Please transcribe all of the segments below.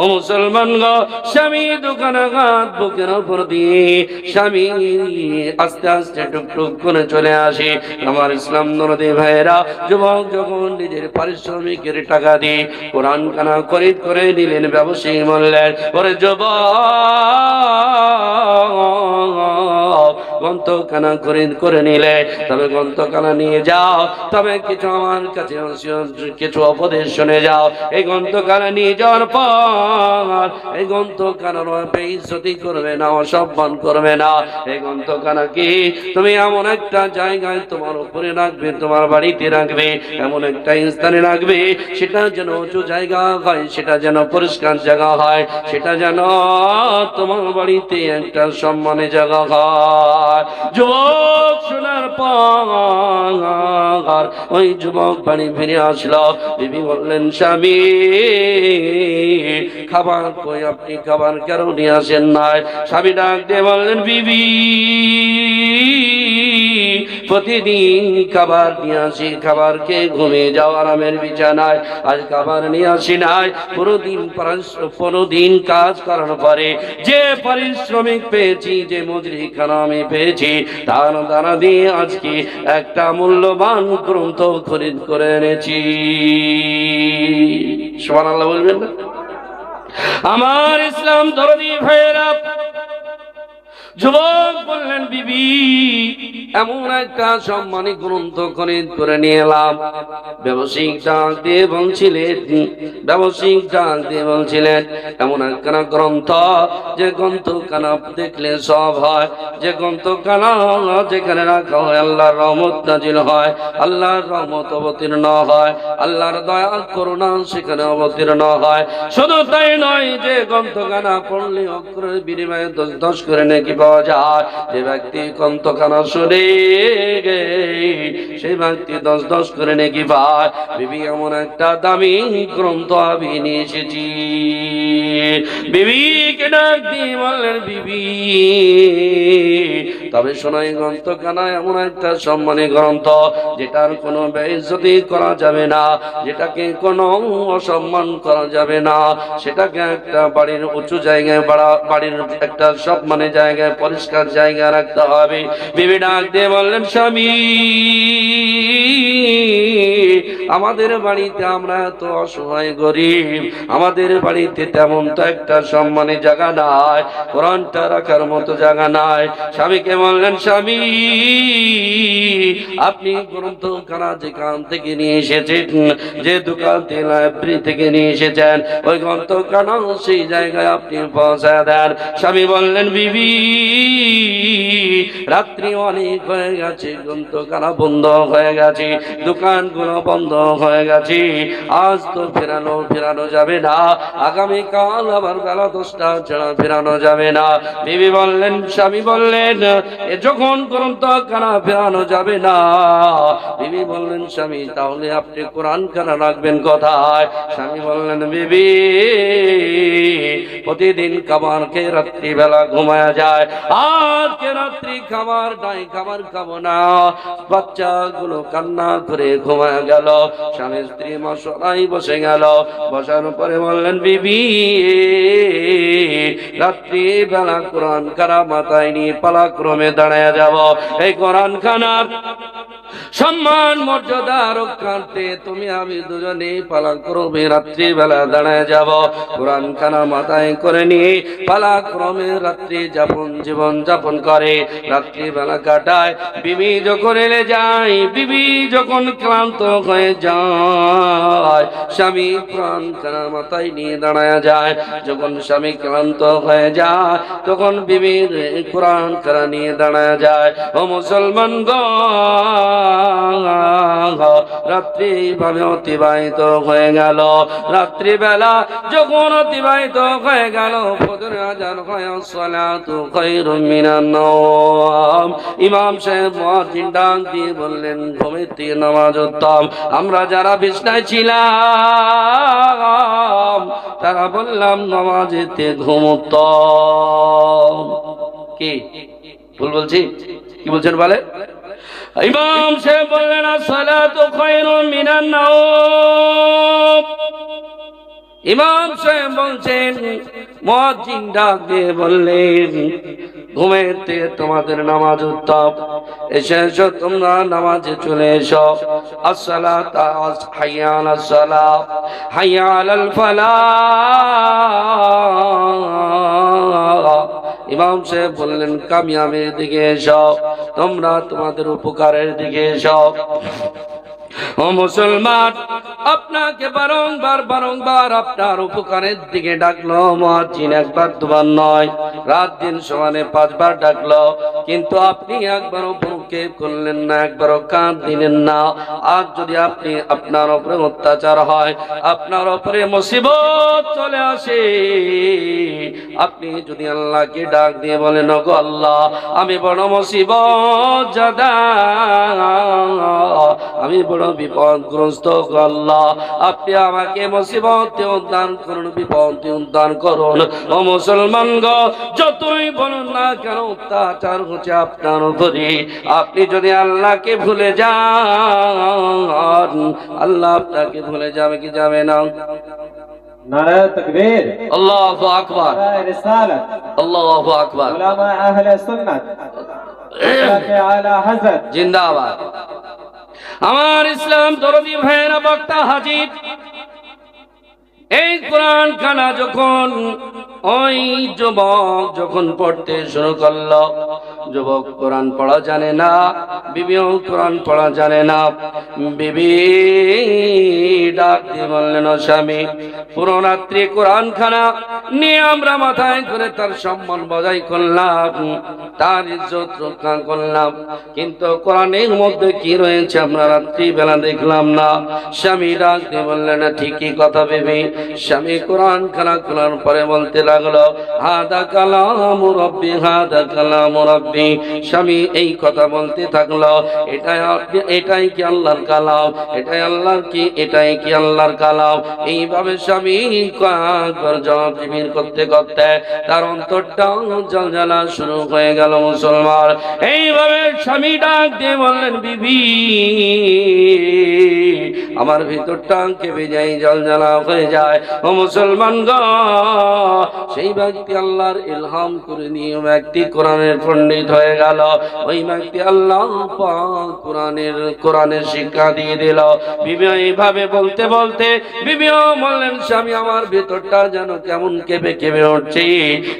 ও মুসলমান গো, স্বামী দোকানে ঘাত বুকের উপর দিয়ে স্বামী আস্তে আস্তে টুকটুক করে চলে আসে। আমার ইসলাম নরদী ভাইয়েরা, যুবক যখন নিজের পারিশ্রমিকের টাকা দিয়ে কোরআন কানা খরিদ করে নিলেন ব্যবসায়ী মল্লের ওরে যুবক! গ্রন্থখানা খরিদ করে নিলে, তবে গ্রন্থখানা নিয়ে যাও, তবে কিছু আমার কাছে কিছু উপদেশ শুনে যাও। এই গ্রন্থখানা নিয়ে যাওয়ার পর, এই গ্রন্থখানার বেইজ্জতি করবে না, অসম্মান করবে না। এই গ্রন্থখানা কি? তুমি এমন একটা জায়গায় তোমার উপরে রাখবে, তোমার বাড়িতে রাখবে, এমন একটা স্থানে রাখবে, সেটা যেন উঁচু জায়গা হয়, সেটা যেন পরিষ্কার জায়গা হয়, সেটা যেন তোমার বাড়িতে একটা সম্মানের জায়গা হয়। যুবক শোনার পর, ওই যুবক বাড়ি ফিরে আসলো। বিবি বললেন, স্বামী, খাবার কই? আপনি খাবার কেন নিয়ে আসেন নাই? স্বামী ডাক দিয়ে বললেন, বিবি প্রতিদিন খাবার নিয়ে আসি ঘুমিয়ে আজ খাবার নাই পুরোদিন কাজ করার পরে যে পারিশ্রমিক পেয়েছি, যে মজুরি খানা আমি পেয়েছি তার দিয়ে আজকে একটা মূল্যবান গ্রন্থ খরিদ করে এনেছি। আল্লাহ বলবেন আমার ইসলাম দরদি ভাইয়েরা যুবক বললেন, বিবি, এমন একটা সম্মানী গ্রন্থ খরিদ করে নিয়ে এলাম। ব্যবসায়িক ডাক দিয়ে বলছিলেন ব্যবসায়িক ডাক দিয়ে বলছিলেন, এমন একখানা গ্রন্থ যে গ্রন্থ কানা দেখলে সব হয়, যে গ্রন্থ কানা যেখানে রাখা হয়, আল্লাহর রহমত নাজিল হয়, আল্লাহর রহমত অবতীর্ণ হয়, আল্লাহর দয়া করুণা সেখানে অবতীর্ণ হয়। শুধু তাই নয় যে গ্রন্থ কানা পড়লে অক্ষরের বিনিময়ে দশ দশ করে নাকি পাওয়া যায়। যে ব্যক্তি সেই ব্যক্তি দশ দশ করে নাকি পায়। বিবি এমন একটা দামি গ্রন্থ আমি নিয়ে এসেছি বিবিকে ডাক দিয়ে বললেন, বিবি তবে গ্রন্থ গ্রন্থখানা এমন একটা সম্মানী গ্রন্থ, যেটার কোনো বেইজ্জতি করা যাবে না, যেটাকে কোনো অসম্মান করা যাবে না। সেটাকে একটা বাড়ির উঁচু জায়গায় বাড়া, বাড়ির একটা সম্মানে জায়গায় পরিষ্কার জায়গায় রাখতে হবে। বিবি ডাক দিয়ে বললেন, স্বামী! আমাদের বাড়িতে আমরা এত অসহায় গরিব। আমাদের বাড়িতে তেমন তো একটা সম্মানী জায়গা নাই। কোরআনটা রাখার মতো জায়গা নাই। স্বামীকে বললেন, স্বামী, আপনি গ্রন্থখানা যেখান থেকে নিয়ে এসেছেন, যে দোকান থেকে লাইব্রেরি থেকে নিয়ে এসেছেন, ওই গ্রন্থখানা সেই জায়গায় আপনি পৌঁছায় দেন। স্বামী বললেন, বিবি, রাত্রি অনেক হয়ে গেছে, গ্রন্থখানা বন্ধ হয়ে গেছে, দোকানগুলো বন্ধ হয়ে গেছি। আজ তো ফেরানো ফেরানো যাবে না। আগামীকাল আবার বেলা দশটা ছাড়া ফেরানো যাবে না। বিবি বললেন, স্বামী বললেন, এ যখন গ্রন্থখানা ফেরানো যাবে না। বিবি বললেন, স্বামী, তাহলে আপনি কোরআন খানা রাখবেন কোথায়? স্বামী বললেন, বিবি, প্রতিদিন খাবার খেয়ে রাত্রিবেলা ঘুমায়া যায়। আজকে রাত্রি খাবার নাই, খাবার খাব না। বাচ্চাগুলো কান্না করে ঘুমায় গেল। স্বামী স্ত্রী মশলাই বসে গেল। বসার পরে বললেন, বিবি রাত্রি বেলা কোরআন কারা মাথায় নিয়ে পালাক্রমে দাঁড়ায় যাব। এই কোরআন খানার সম্মান, মর্যাদা রক্ষার্থে তুমি আমি দুজনে পালা ক্রমে রাত্রি বেলা দাঁড়ায় যাব, কোরআন খানা মাথায় করে নিয়ে পালা ক্রমে রাত্রি যাপন, জীবন যাপন করে। রাত্রি বেলা কাটায়, বিবি যখন এলে যায়, বিবি যখন ক্লান্ত হয়ে যায়, স্বামী কোরআন খানা মাথায় নিয়ে দাঁড়ায় যায়। যখন স্বামী ক্লান্ত হয়ে যায়, তখন বিবির কোরআন খানা নিয়ে দাঁড়ায় যায়। ও মুসলমান গো রাত্রি ভাবে অতিবাহিত হয়ে গেল। রাত্রিবেলা যখন অতিবাহিত হয়ে গেল ইমাম দিয়ে আমরা যারা বিছনায় ছিলাম, তারা বললাম, নামাজেতে ঘুম উত্তম। কি? ভুল বলছি? কি বলছেন বলে? ইমাম সাহেব বললেন সালাতু খায়রুম মিনান নাওম। ইমাম সাহেব বলছেন মহাজিন ডাক দিয়ে বললেন ঘুমেতে তোমাদের নামাজ উত্তপ এসে তোমরা নামাজে চলে এসো। আসসালাত হাইয়া আলাস সালাহ হাইয়া আলাল ফালাহ। ইমাম সাহেব বললেন কামিয়াবের দিকে এসব তোমরা তোমাদের উপকারের দিকে এসো। ও মুসলমান, আপনাকে বারংবার বারংবার আপনার উপকারের দিকে ডাকলো, মহাজিন একবার দুবার নয়, রাত দিন সমানে পাঁচবার ডাকলো, কিন্তু আপনি একবারও ভ্রুক্ষেপ করলেন না, একবারও কাঁদ দিলেন না। আর যদি আপনি আপনার উপরে অত্যাচার হয়, আপনার উপরে মুসিবত চলে আসে। আপনি যদি আল্লাহকে ডাক দিয়ে বলেন গো আল্লাহ, আমি বড় মুসিবত জাদা আমি বড় বিপদগ্রস্ত আল্লাহ। আপনি আমাকে মুসিবতে উদ্ধার করুন বিপদে উদ্ধার করুন। ও মুসলমান গো যতই বলুন না কেন অত্যাচার হচ্ছে আপনার উপরে আপনি যদি আল্লাহকে ভুলে যান আল্লাহ আপনাকে ভুলে যাবে কি যাবে না? জিন্দাবাদ। আমার ইসলাম দরদি ভাইয়েরা বক্তা হাজির। এই কোরআন খানা যখন ওই যুবক যখন পড়তে শুরু করল, যুবক কোরআন পড়া জানে না, বিবিও কোরআন পড়া জানে না। বিবি ডাক দিয়ে বললেন, "ও স্বামী, পুরো রাত্রি কোরআন খানা নিয়ে আমরা মাথায় করে তার সম্মান বজায় করলাম, তার ইজ্জত রক্ষা করলাম। কিন্তু কোরআনের মধ্যে কি রয়েছে আমরা রাত্রি বেলা দেখলাম না। স্বামী ডাক দিয়ে বললেন, ঠিকই কথা ভেবে স্বামী কোরআন খানা খোলার পরে বলতে লাগল হাদা কালাম রব্বি, হাদা কালাম রব্বি। স্বামী এই কথা বলতে থাকল, এটাই এটাই কি আল্লাহর কালাম? এটাই আল্লাহর কি, এটাই কি আল্লাহর কালাম? এইভাবে স্বামী জবাব জিমির করতে করতে তার অন্তরটা জলজালা শুরু হয়ে গেল মুসলমান। এইভাবে স্বামী ডাক দিয়ে বললেন, বিবি, আমার ভিতরটা কেঁপে যাই জলজালা হয়ে যায়। ও মুসলমান গ সেই ব্যক্তি আল্লাহর ইলহাম করে নিয়ে ব্যক্তি কোরআনের পণ্ডিত হয়ে গেল। ওই ব্যক্তি আল্লাহ কোরআনের কোরআনের শিক্ষা দিয়ে দিল। বিবি এইভাবে বলতে বলতে বিবিও বললেন, স্বামী, আমার ভেতরটা যেন কেমন কেঁপে কেঁপে উঠছে।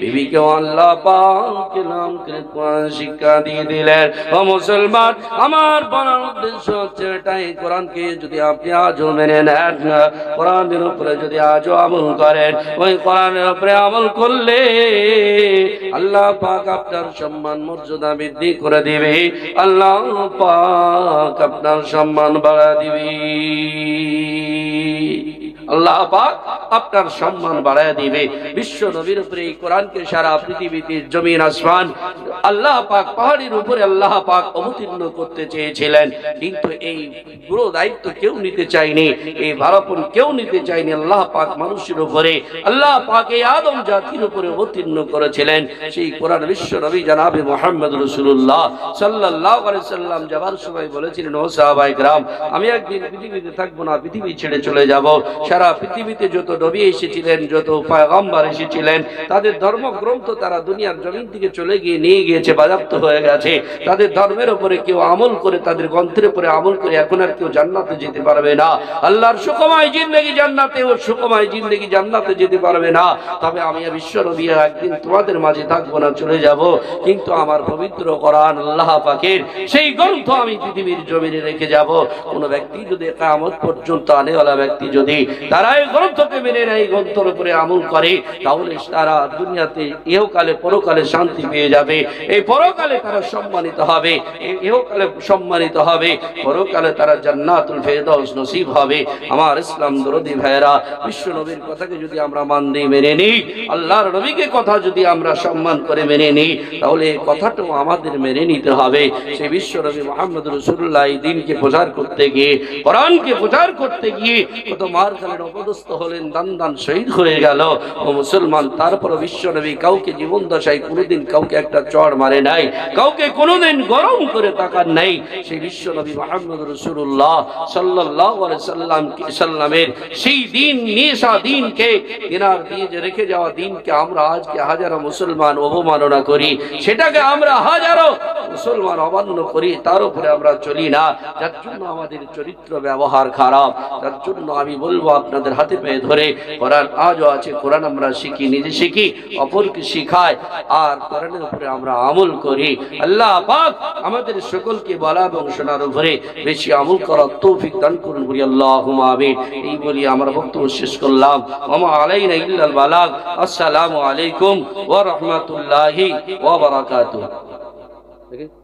বিবিকেও আল্লাহ পাক ইলহাম করে কোরআন শিক্ষা দিয়ে দিলেন। ও মুসলমান, আমার বলার উদ্দেশ্য হচ্ছে এটাই। কোরআনকে যদি আপনি আজও মেনে নেন, কোরআনের উপরে যদি আজও আমল করেন, ওই কোরআনের উপরে আমল করলে আল্লাহ পাক আপনার সম্মান, মর্যাদা বৃদ্ধি করে দিবে। আল্লাহ পাক আপনার সম্মান বাড়া দিবে। আল্লাহ পাক আপনার সম্মান বাড়ায় দিবে। বিশ্ব নবীর উপরে এই কোরআনকে সারা পৃথিবীতে জমিন আসমান আল্লাহ পাক পাহাড়ের উপরে আল্লাহ পাক অবতীর্ণ করতে চেয়েছিলেন। কিন্তু এই পুরো দায়িত্ব কেউ নিতে চায়নি, এই ভারাপন কেউ নিতে চায়নি আল্লাহ পাক মানুষের উপরে। আল্লাহ পাক এই আদম জাতির উপরে অবতীর্ণ করেছিলেন। সেই কোরআন বিশ্ব নবী জানাবে মোহাম্মদ রসুল্লাহ সাল্লাহ সাল্লাম যাবার সময় বলেছিলেন, ও সাহাবাই গ্রাম আমি একদিন পৃথিবীতে থাকব না, পৃথিবী ছেড়ে চলে যাব। সারা পৃথিবীতে যত নবী এসেছিলেন, যত পয়গম্বর এসেছিলেন, তাদের ধর্মগ্রন্থ তারা দুনিয়ার জমিন থেকে চলে গিয়ে নিয়ে গিয়েছে বাজাপ্ত হয়ে গেছে। তাদের ধর্মের উপরে কেউ আমল করে, তাদের গ্রন্থের উপরে আমল করে এখন আর কেউ জান্নাতে যেতে পারবে না। আল্লাহর সুকমায় জিন্দগি জান্নাতে ও সুকমায় জিন্দগি জান্নাতে যেতে পারবে না। তবে আমি বিশ্ব নবী একদিন তোমাদের মাঝে থাকব না, চলে যাব। কিন্তু আমার পবিত্র কোরআন আল্লাহ পাকের সেই গ্রন্থ আমি পৃথিবীর জমিনে রেখে যাব। কোন ব্যক্তি যদি কামত পর্যন্ত আনেওয়ালা ব্যক্তি যদি তারা এই গ্রন্থকে মেনে নেয়, এই গ্রন্থের উপরে আমল করে, তাহলে তারা দুনিয়াতে ইহকালে, পরকালে শান্তি পেয়ে যাবে। এই পরকালে তারা সম্মানিত হবে ইহকালে সম্মানিত হবে, পরকালে তারা জান্নাতুল ফেরদাউস নসিব হবে। আমার ইসলাম দরদি ভাইরা বিশ্ব নবীর কথাকে যদি আমরা মান দিয়ে মেনে নিই, আল্লাহর নবীকে কথা যদি আমরা সম্মান করে মেনে নিই, তাহলে এই কথাটাও আমাদের মেনে নিতে হবে। সেই বিশ্ব নবী মোহাম্মদ রসুল্লাহ এই দিনকে প্রচার করতে গিয়ে, কোরআনকে প্রচার করতে গিয়ে, কত মার গেলেন অপদস্থ হলেন, দান দান শহীদ হয়ে গেল। ও মুসলমান তারপর বিশ্ব নবী কাউকে জীবন দশায় কোনোদিন কাউকে একটা চড় মারে নাই, কাউকে কোনোদিন গরম করে তাকার নাই। সেই বিশ্ব নবী মোহাম্মদ রসুল্লাহ সাল্লাহ সাল্লাম সাল্লামের সেই দিন, নেশা দিনকে, এনার দিয়ে যে রেখে যাওয়া দিনকে আমরা আজকে হাজারো মুসলমান অবমাননা করি। সেটাকে আমরা হাজারো মুসলমান অমান্য করি, তার উপরে আমরা চলি না। যার জন্য আমাদের চরিত্র ব্যবহার খারাপ যার জন্য আমি বলব আপনাদের হাতে পেয়ে ধরে, কোরআন আজও আছে, কোরআন আমরা শিখি, নিজে শিখি, অপরকে শিখাই, আর কোরআনের উপরে আমরা আমল করি। আল্লাহ পাক আমাদের সকলকে বলা এবং শোনার উপরে বেশি আমল করার তৌফিক দান করুন বলি আল্লাহ আমিন। এই বলি আমার বক্তব্য শেষ করলাম। মামা আলাইনা ইল্লাল বালাগ। আসসালামু আলাইকুম ওয়া রাহমাতুল্লাহি ওয়া বারাকাতুহু। دیکھیں